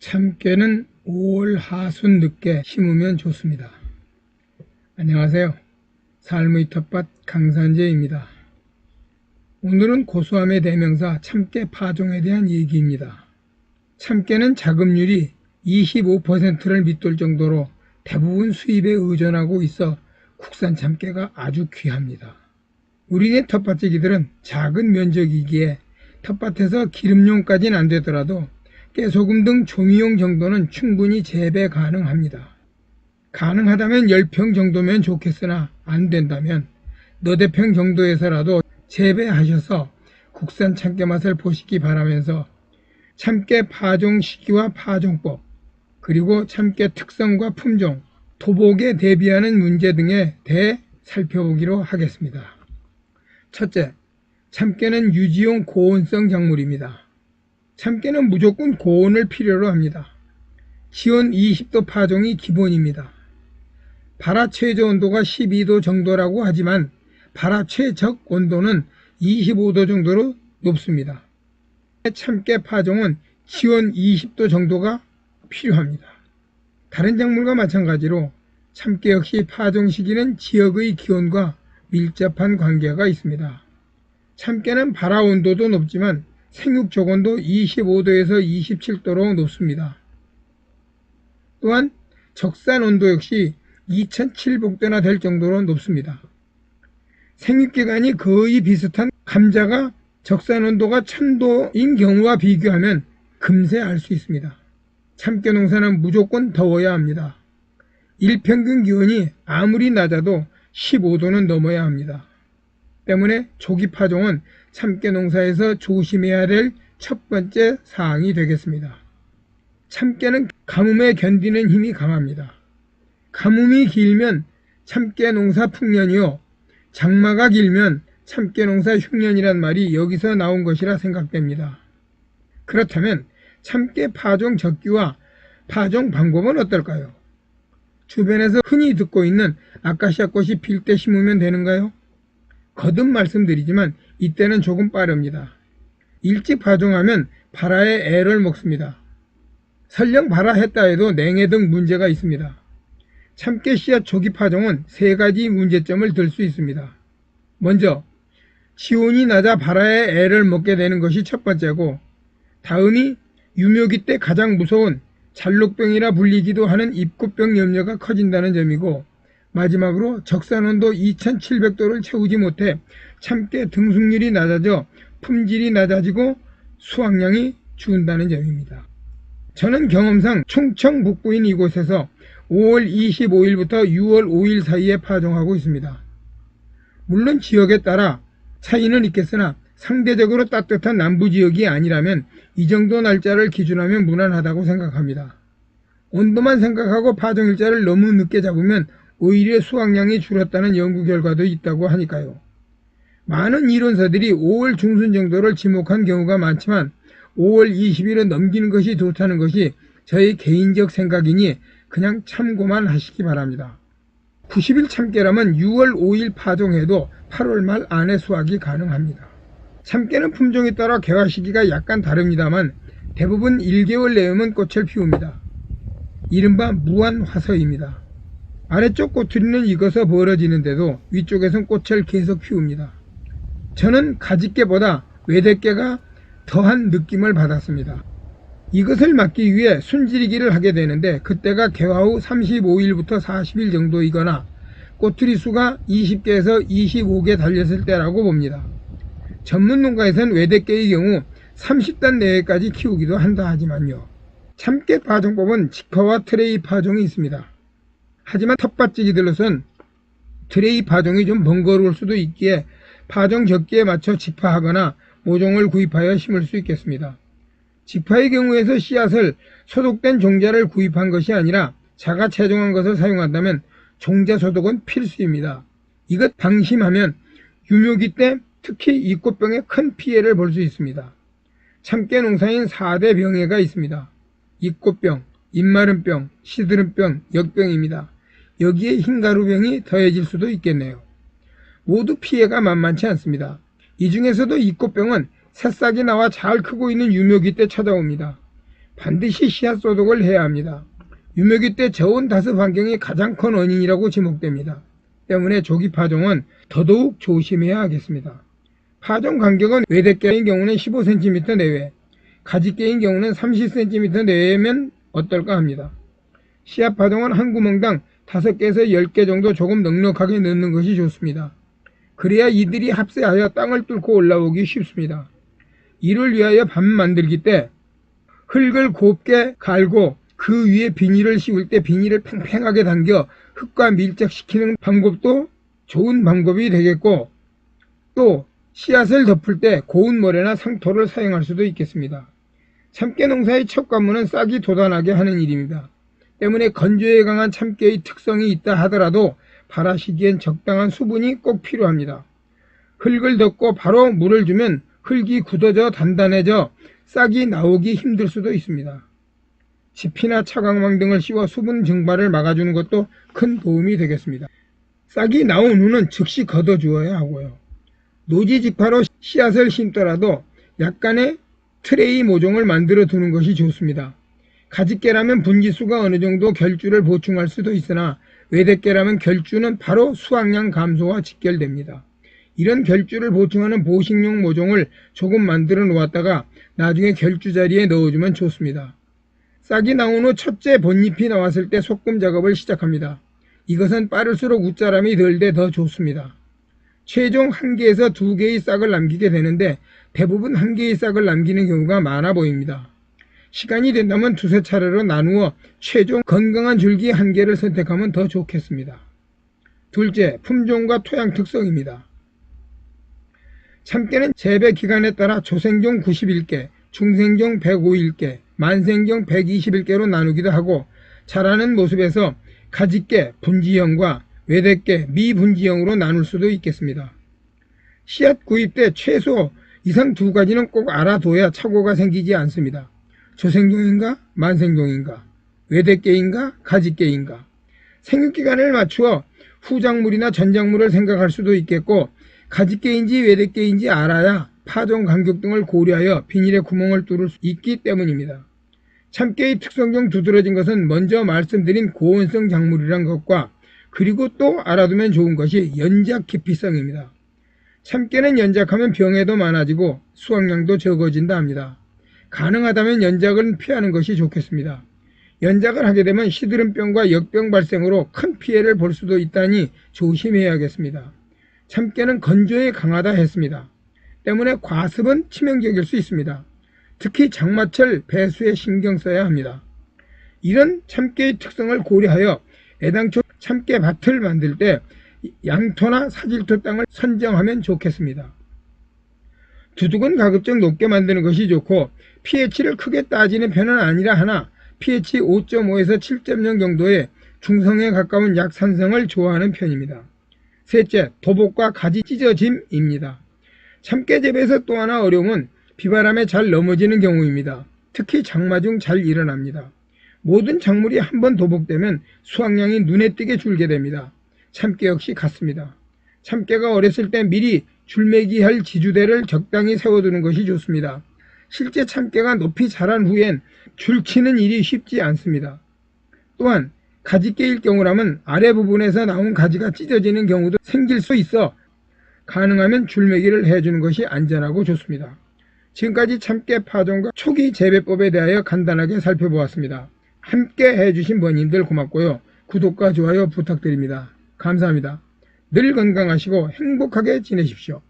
참깨는 5월 하순 늦게 심으면 좋습니다. 안녕하세요. 삶의 텃밭 강산재입니다. 오늘은 고소함의 대명사 참깨 파종에 대한 얘기입니다. 참깨는 자급률이 25%를 밑돌 정도로 대부분 수입에 의존하고 있어 국산 참깨가 아주 귀합니다. 우리네 텃밭지기들은 작은 면적이기에 텃밭에서 기름용까지는 안 되더라도 깨소금 등 조미용 정도는 충분히 재배 가능합니다. 가능하다면 10평 정도면 좋겠으나 안 된다면 너댓 평 정도에서라도 재배하셔서 국산 참깨 맛을 보시기 바라면서 참깨 파종 시기와 파종법, 그리고 참깨 특성과 품종, 토복에 대비하는 문제 등에 대해 살펴보기로 하겠습니다. 첫째, 참깨는 유지용 고온성 작물입니다. 참깨는 무조건 고온을 필요로 합니다. 기온 20도 파종이 기본입니다. 발화 최저 온도가 12도 정도라고 하지만 발화 최적 온도는 25도 정도로 높습니다. 참깨 파종은 기온 20도 정도가 필요합니다. 다른 작물과 마찬가지로 참깨 역시 파종 시기는 지역의 기온과 밀접한 관계가 있습니다. 참깨는 발화 온도도 높지만 생육 적온도 25도에서 27도로 높습니다. 또한 적산 온도 역시 2007복도나 될 정도로 높습니다. 생육기간이 거의 비슷한 감자가 적산 온도가 1000도인 경우와 비교하면 금세 알 수 있습니다. 참깨 농사는 무조건 더워야 합니다. 일평균 기온이 아무리 낮아도 15도는 넘어야 합니다. 때문에 조기 파종은 참깨 농사에서 조심해야 될 첫 번째 사항이 되겠습니다. 참깨는 가뭄에 견디는 힘이 강합니다. 가뭄이 길면 참깨 농사 풍년이요. 장마가 길면 참깨 농사 흉년이란 말이 여기서 나온 것이라 생각됩니다. 그렇다면 참깨 파종 적기와 파종 방법은 어떨까요? 주변에서 흔히 듣고 있는 아카시아 꽃이 필 때 심으면 되는가요? 거듭 말씀드리지만 이때는 조금 빠릅니다. 일찍 파종하면 발화에 애를 먹습니다. 설령 발화했다 해도 냉해 등 문제가 있습니다. 참깨 씨앗 조기 파종은 세 가지 문제점을 들 수 있습니다. 먼저 지온이 낮아 발화에 애를 먹게 되는 것이 첫 번째고 다음이 유묘기 때 가장 무서운 잘록병이라 불리기도 하는 입구병 염려가 커진다는 점이고 마지막으로 적산온도 2700도를 채우지 못해 참깨 등숙률이 낮아져 품질이 낮아지고 수확량이 줄는다는 점입니다. 저는 경험상 충청 북부인 이곳에서 5월 25일부터 6월 5일 사이에 파종하고 있습니다. 물론 지역에 따라 차이는 있겠으나 상대적으로 따뜻한 남부 지역이 아니라면 이 정도 날짜를 기준하면 무난하다고 생각합니다. 온도만 생각하고 파종 일자를 너무 늦게 잡으면 오히려 수확량이 줄었다는 연구 결과도 있다고 하니까요. 많은 이론사들이 5월 중순 정도를 지목한 경우가 많지만 5월 20일은 넘기는 것이 좋다는 것이 저의 개인적 생각이니 그냥 참고만 하시기 바랍니다. 90일 참깨라면 6월 5일 파종해도 8월 말 안에 수확이 가능합니다. 참깨는 품종에 따라 개화 시기가 약간 다릅니다만 대부분 1개월 내에는 꽃을 피웁니다. 이른바 무한화서입니다. 아래쪽 꼬투리는 익어서 벌어지는데도 위쪽에선 꽃을 계속 피웁니다. 저는 가지깨보다 외대깨가 더한 느낌을 받았습니다. 이것을 막기 위해 순지리기를 하게 되는데 그때가 개화 후 35일부터 40일 정도이거나 꼬투리 수가 20개에서 25개 달렸을 때라고 봅니다. 전문 농가에선 외대깨의 경우 30단 내외까지 키우기도 한다 하지만요. 참깨 파종법은 직파와 트레이 파종이 있습니다. 하지만 텃밭지기들로선 트레이 파종이 좀 번거로울 수도 있기에 파종 적기에 맞춰 직파하거나 모종을 구입하여 심을 수 있겠습니다. 직파의 경우에서 씨앗을 소독된 종자를 구입한 것이 아니라 자가 채종한 것을 사용한다면 종자 소독은 필수입니다. 이것 방심하면 유묘기 때 특히 이꽃병에 큰 피해를 볼 수 있습니다. 참깨 농사인 4대 병해가 있습니다. 이꽃병, 입마름병, 시드름병, 역병입니다. 여기에 흰가루병이 더해질 수도 있겠네요. 모두 피해가 만만치 않습니다. 이 중에서도 이꽃병은 새싹이 나와 잘 크고 있는 유묘기 때 찾아옵니다. 반드시 씨앗 소독을 해야 합니다. 유묘기 때 저온 다습 환경이 가장 큰 원인이라고 지목됩니다. 때문에 조기 파종은 더더욱 조심해야 하겠습니다. 파종 간격은 외대깨인 경우는 15cm 내외, 가지깨인 경우는 30cm 내외면 어떨까 합니다. 씨앗 파종은 한 구멍당 5개에서 10개 정도 조금 넉넉하게 넣는 것이 좋습니다. 그래야 이들이 합세하여 땅을 뚫고 올라오기 쉽습니다. 이를 위하여 밥 만들기 때 흙을 곱게 갈고 그 위에 비닐을 씌울 때 비닐을 팽팽하게 당겨 흙과 밀착시키는 방법도 좋은 방법이 되겠고 또 씨앗을 덮을 때 고운 모래나 상토를 사용할 수도 있겠습니다. 참깨 농사의 첫 관문은 싹이 돋아나게 하는 일입니다. 때문에 건조에 강한 참깨의 특성이 있다 하더라도 발화시기엔 적당한 수분이 꼭 필요합니다. 흙을 덮고 바로 물을 주면 흙이 굳어져 단단해져 싹이 나오기 힘들 수도 있습니다. 지피나 차광망 등을 씌워 수분 증발을 막아주는 것도 큰 도움이 되겠습니다. 싹이 나온 후는 즉시 걷어주어야 하고요. 노지직파로 씨앗을 심더라도 약간의 트레이 모종을 만들어 두는 것이 좋습니다. 가지깨라면 분지수가 어느 정도 결주를 보충할 수도 있으나 외대깨라면 결주는 바로 수확량 감소와 직결됩니다. 이런 결주를 보충하는 보식용 모종을 조금 만들어 놓았다가 나중에 결주 자리에 넣어주면 좋습니다. 싹이 나온 후 첫째 본잎이 나왔을 때 소금 작업을 시작합니다. 이것은 빠를수록 웃자람이 덜 돼 더 좋습니다. 최종 한 개에서 두 개의 싹을 남기게 되는데 대부분 한 개의 싹을 남기는 경우가 많아 보입니다. 시간이 된다면 두세 차례로 나누어 최종 건강한 줄기 한 개를 선택하면 더 좋겠습니다. 둘째, 품종과 토양 특성입니다. 참깨는 재배 기간에 따라 조생종 91개, 중생종 105일개, 만생종 121개로 나누기도 하고 자라는 모습에서 가지깨, 분지형과 외대깨, 미분지형으로 나눌 수도 있겠습니다. 씨앗 구입 때 최소 이상 두 가지는 꼭 알아둬야 착오가 생기지 않습니다. 조생종인가 만생종인가 외대깨인가 가지깨인가 생육기간을 맞추어 후작물이나 전작물을 생각할 수도 있겠고 가지깨인지 외대깨인지 알아야 파종 간격 등을 고려하여 비닐에 구멍을 뚫을 수 있기 때문입니다. 참깨의 특성 중 두드러진 것은 먼저 말씀드린 고온성 작물이란 것과 그리고 또 알아두면 좋은 것이 연작 기피성입니다. 참깨는 연작하면 병에도 많아지고 수확량도 적어진다 합니다. 가능하다면 연작은 피하는 것이 좋겠습니다. 연작을 하게 되면 시드름병과 역병 발생으로 큰 피해를 볼 수도 있다니 조심해야겠습니다. 참깨는 건조에 강하다 했습니다. 때문에 과습은 치명적일 수 있습니다. 특히 장마철 배수에 신경 써야 합니다. 이런 참깨의 특성을 고려하여 애당초 참깨 밭을 만들 때 양토나 사질토 땅을 선정하면 좋겠습니다. 두둑은 가급적 높게 만드는 것이 좋고 pH를 크게 따지는 편은 아니라 하나 pH 5.5에서 7.0 정도의 중성에 가까운 약산성을 좋아하는 편입니다. 셋째, 도복과 가지 찢어짐입니다. 참깨 재배에서 또 하나 어려움은 비바람에 잘 넘어지는 경우입니다. 특히 장마 중 잘 일어납니다. 모든 작물이 한번 도복되면 수확량이 눈에 띄게 줄게 됩니다. 참깨 역시 같습니다. 참깨가 어렸을 때 미리 줄매기 할 지주대를 적당히 세워두는 것이 좋습니다. 실제 참깨가 높이 자란 후엔 줄치는 일이 쉽지 않습니다. 또한 가지깨일 경우라면 아래 부분에서 나온 가지가 찢어지는 경우도 생길 수 있어 가능하면 줄매기를 해주는 것이 안전하고 좋습니다. 지금까지 참깨 파종과 초기 재배법에 대하여 간단하게 살펴보았습니다. 함께 해주신 번님들 고맙고요. 구독과 좋아요 부탁드립니다. 감사합니다. 늘 건강하시고 행복하게 지내십시오.